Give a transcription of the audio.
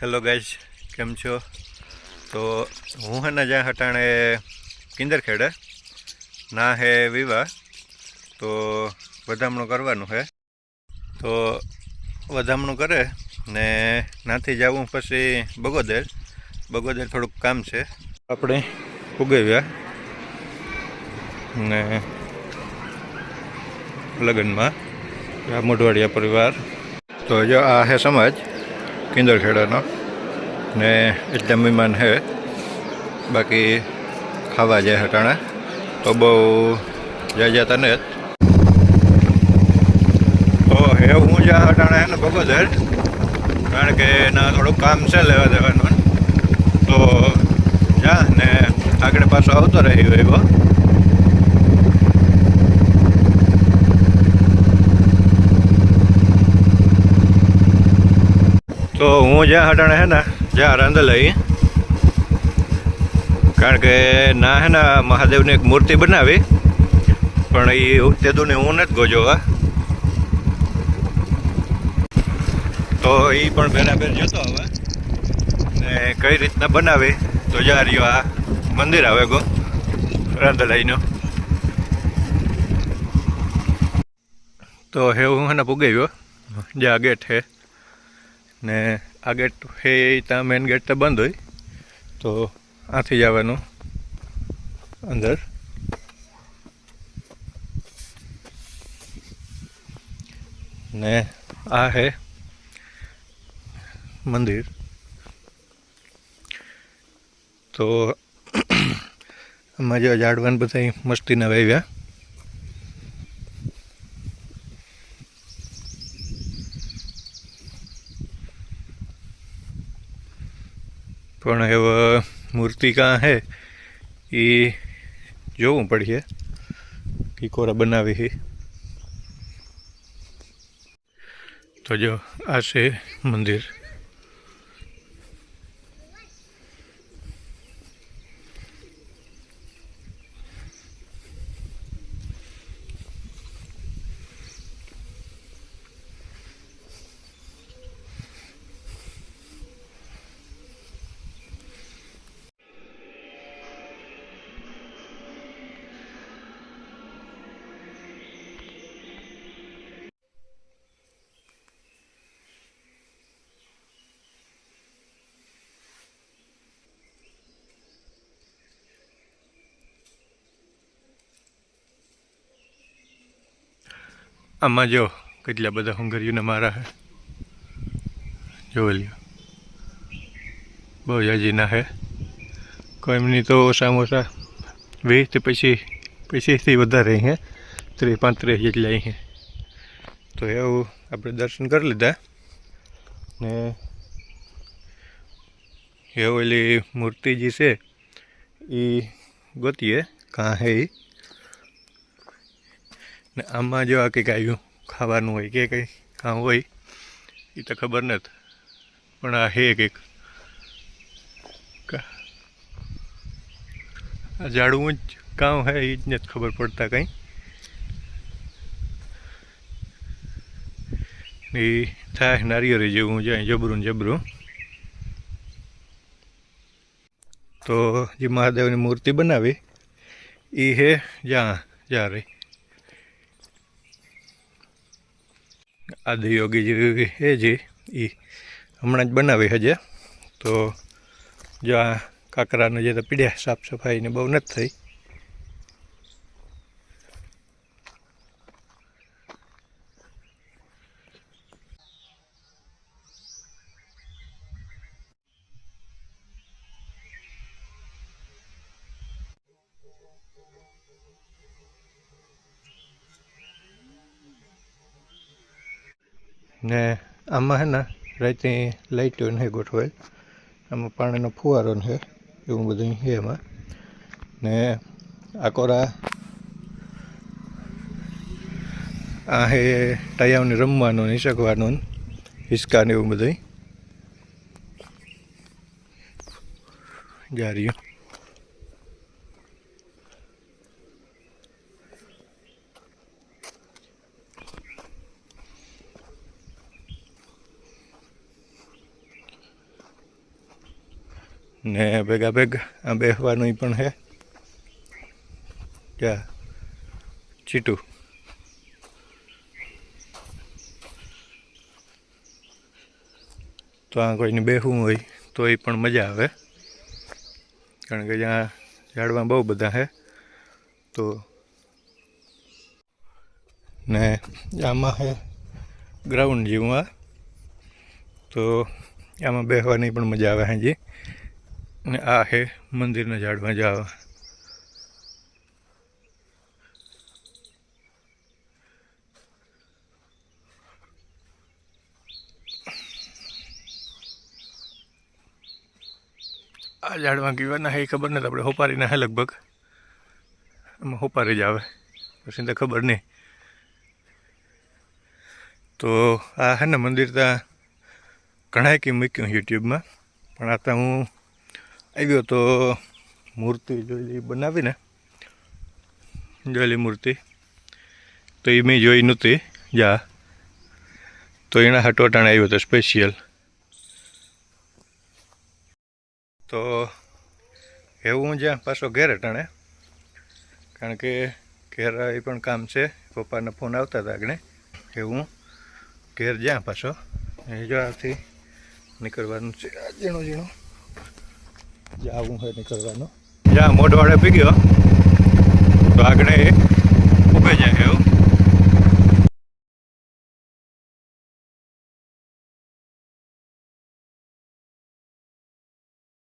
Hello guys કેમ છો? તો હું હે ને જ્યાં હટાણે કિંદરખેડે, ના હે વિવાહ, તો વધામણું કરવાનું છે તો વધામણું કરે ને નાથી જવું પછી બગોદર બગોદર થોડુંક કામ છે. આપણે ઉગાવ્યા ને લગ્નમાં મોઢવાડિયા પરિવાર. તો જો આ હે સમાજ કિંદર ખેડાનો ને એટલે મહેમાન છે બાકી ખાવા જાય હટાણા. તો બહુ જાય જતા ને તો હે હું જ્યાં હટાણા હે ને બગોદર કારણ કે એના થોડુંક કામ છે લેવા દેવાનું. તો જા ને આગળ પાછો આવતો રહ્યો એવો. તો હું જ્યાં હટાણે હે ને, જ્યાં રાંધેલ લઈ. કારણ કે ના હે ને, મહાદેવની એક મૂર્તિ બનાવી. પણ એ તે હું નથી ગોજો તો એ પણ બરાબર જતો હવે ને કઈ રીતના બનાવી, તો જ્યાં રહ્યો આ મંદિર આવે ગો રાંધલાઈનું તો હે, હું હે ને પુગાઈ જ્યાં ગેટ હે. ને આ ગેટ હે ત્યાં મેઇન ગેટ તો બંધ હોય. તો આથી જવાનું અંદર. ને આ હે મંદિર. તો આમાં જેવા ઝાડવાન બધા મસ્તીના વાવ્યા પણ હવે મૂર્તિ કાં હે, એ જોવું પડશે કે કોરા બનાવી છે તો જો, આ છે મંદિર. આમાં જો કેટલા બધા હુંગરીઓને મારા હે. જોઈ લ્યો. બહુ જાજીના હે. કોઈમની તો ઓછામાં ઓછા વીસથી પછી પચીસથી વધારે હે. ત્રીસ પાંત્રીસ જેટલા હે. તો એવું આપણે દર્શન કરી લીધા. ને એ ઓલી મૂર્તિ જે છે એ ગોતીએ, કાં હે ને આમાં જેવા કંઈક આવ્યું, ખાવાનું હોય કે કંઈ કાં હોય એ તો ખબર નથી. પણ આ હે કંઈક. આ ઝાડવું જ કામ હે એ જ નથી ખબર પડતા કંઈ. એ થાય નારિયેળ જેવું, જાય જબરું જબરું. તો જે મહાદેવની મૂર્તિ બનાવી એ હે જ્યાં જ્યાં રહી. આદિયોગી જે એ જે એ હમણાં જ બનાવી હજે. તો જો આ કાંકરાને જે તો પીડ્યા સાફ સફાઈને બહુ નથી થઈ. ને આમાં હે ને રાતે લાઈટો ને ગોઠવાય. આમાં પાણીનો ફુવારો છે એવું બધું છે એમાં. ને આકોરા આ હે ટાયાવને રમવાનું ને શકવાનું હિસકા ને એવું બધું જાર્યું ને ભેગા ભેગા આ બેસવાનું પણ છે ક્યાં? ચીટું. તો આ કોઈને બેસવું હોય તો એ પણ મજા આવે. કારણ કે જ્યાં ઝાડવા બહુ બધા છે તો ને આમાં છે ગ્રાઉન્ડ જેવું આ. તો આમાં બેસવાની પણ મજા આવે હાજી. ને આ છે મંદિરના ઝાડમાં જાવ આ ઝાડમાં કીવાના હે ખબર નથી આપણે હોપારીના હે લગભગ. એમાં હોપારી જ આવે. પછી તો ખબર નહીં. તો આ હે ને મંદિર ત્યાં ઘણા કે મૂક્યું યુટ્યુબમાં. પણ આ તો હું આવ્યો તો મૂર્તિ જોયેલી બનાવીને. જોયેલી મૂર્તિ. તો એ મેં જોઈ નહોતી. જા. તો એના હટોટાણે આવ્યો હતો સ્પેશિયલ તો એવું જ્યાં પાછો ઘેર અટાણે. કારણ કે ઘેર એ પણ કામ છે. પપ્પાના ફોન આવતા હતા આગળ એવું ઘેર જ્યાં પાછો. એ જો આથી નીકળવાનું છે. આ ઝીણો. ઝીણો જાવું હોય નીકળવાનું જ્યાં મોઢવાડે પી ગયો તો આગળ ઉભે જાય એવું.